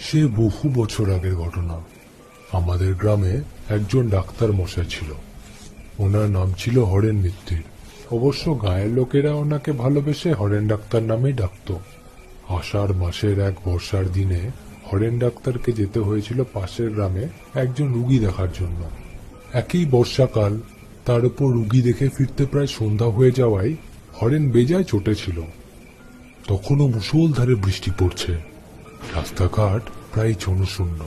সে বহু বছর আগের ঘটনা। আমাদের গ্রামে একজন ডাক্তার মশাই ছিল। ওনার নাম ছিল হরেন মিত্তির অবশ্য গায়ের লোকেরা ওনাকে ভালোবেসে হরেন ডাক্তার নামেই ডাকত। আষাঢ় মাসের এক বর্ষার দিনে হরেন ডাক্তারকে যেতে হয়েছিল পাশের গ্রামে একজন রুগী দেখার জন্য। একই বর্ষাকাল তার উপর রুগী দেখে ফিরতে প্রায় সন্ধ্যা হয়ে যাওয়ায় হরেন বেজায় চটেছিল তখনও মুষলধারে বৃষ্টি পড়ছে। রাস্তাঘাট প্রায় জনশূন্য।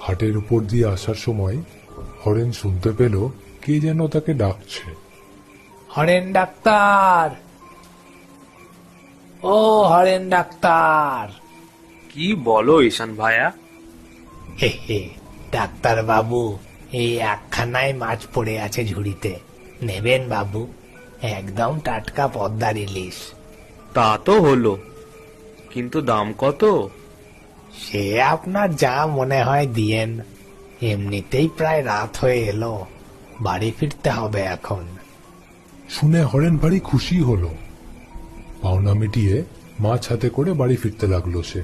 হাটের উপর দিয়ে আসার সময় হরেন শুনতে পেল কে যেন তাকে ডাকছে। Horn doctor! ও হরেন ডাক্তার! কি বলো ঈশান ভাইয়া? হে হে ডাক্তার বাবু এই একখানায় মাছ পড়ে আছে ঝুড়িতে। নেবেন বাবু একদম টাটকা পদ্মার ইলিশ। তা তো হলো। কিন্তু দাম কত? সে আপনার যা মনে হয় দিয়েন। এমনিতেই প্রায় রাত হয়ে এলো। বাড়ি ফিরতে হবে এখন। শুনে হরেন ভারী খুশি হলো। পাওনা মিটিয়ে মাছ হাতে করে বাড়ি ফিরতে লাগল সে।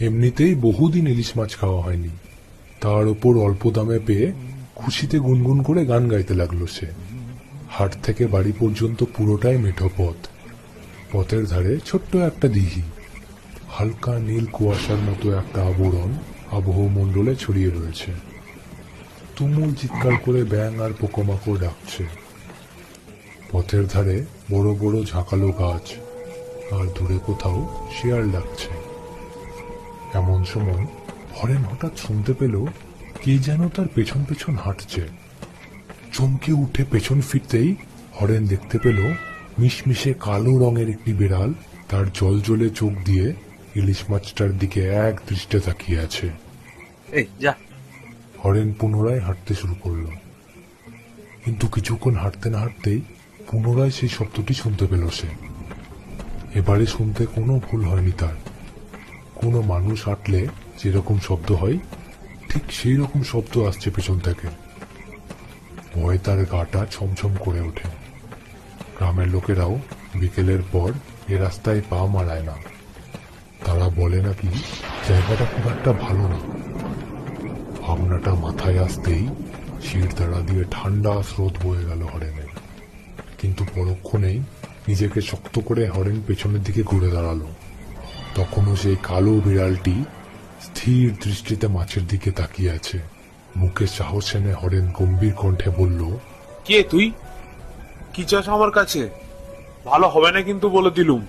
এমনিতেই বহুদিন ইলিশ মাছ খাওয়া হয়নি। তার উপর অল্প দামে পেয়ে খুশিতে গুনগুন করে গান গাইতে লাগল সে। হাট থেকে বাড়ি পর্যন্ত পুরোটাই মেঠো পথ। পথের ধারে ছোট্ট একটা দিঘি। হালকা নীল কুয়াশার মতো একটা আবরণ আবহমণ্ডলে ছড়িয়ে রয়েছে। তুমুল চিৎকার করে ব্যাং আর পোকামাকড় ডাকছে। পথের ধারে বড় বড় ঝাঁকালো গাছ, আর দূরে কোথাও শিয়াল ডাকছে। এমন সময় হরেন হঠাৎ শুনতে পেল কে যেন তার পেছন পেছন হাঁটছে। চমকে উঠে পেছন ফিরতেই হরেন দেখতে পেল মিশমিশে কালো রঙের একটি বিড়াল তার জলে চোখ দিয়ে ইলিশ মাছটার দিকে এক দৃষ্টে তাকিয়ে আছে। এই যা। হরেন পুনরায় হাঁটতে শুরু করল। কিন্তু কিছুক্ষণ হাঁটতে না হাঁটতেই পুনরায় সেই শব্দটি শুনতে পেল সে। এবারে শুনতে কোনো ভুল হয়নি তার। কোনো মানুষ হাঁটলে যেরকম শব্দ হয় ঠিক সেই রকম শব্দ আসছে পেছন থেকে। ভয়ে তার গাটা ছমছম করে ওঠে। গ্রামের লোকেরাও বিকেলের পর এ রাস্তায় পা মারায় না। বলে নাকি জায়গাটা খুব একটা ভালো না। ভাবনাটা মাথায় আসতেই শির তাড়া দিয়ে ঠান্ডা স্রোত বয়ে গেল হরেনের। কিন্তু পরক্ষণেই নিজেকে শক্ত করে হরেন পেছনের দিকে ঘুরে দাঁড়াল। তখনও সেই কালো বিড়ালটি স্থির দৃষ্টিতে মাছের দিকে তাকিয়ে আছে। মুখে সাহস এনে হরেন গম্ভীর কণ্ঠে বলল, কে তুই? কি চাস আমার কাছে? ভালো হবে না কিন্তু বলে দিলুম।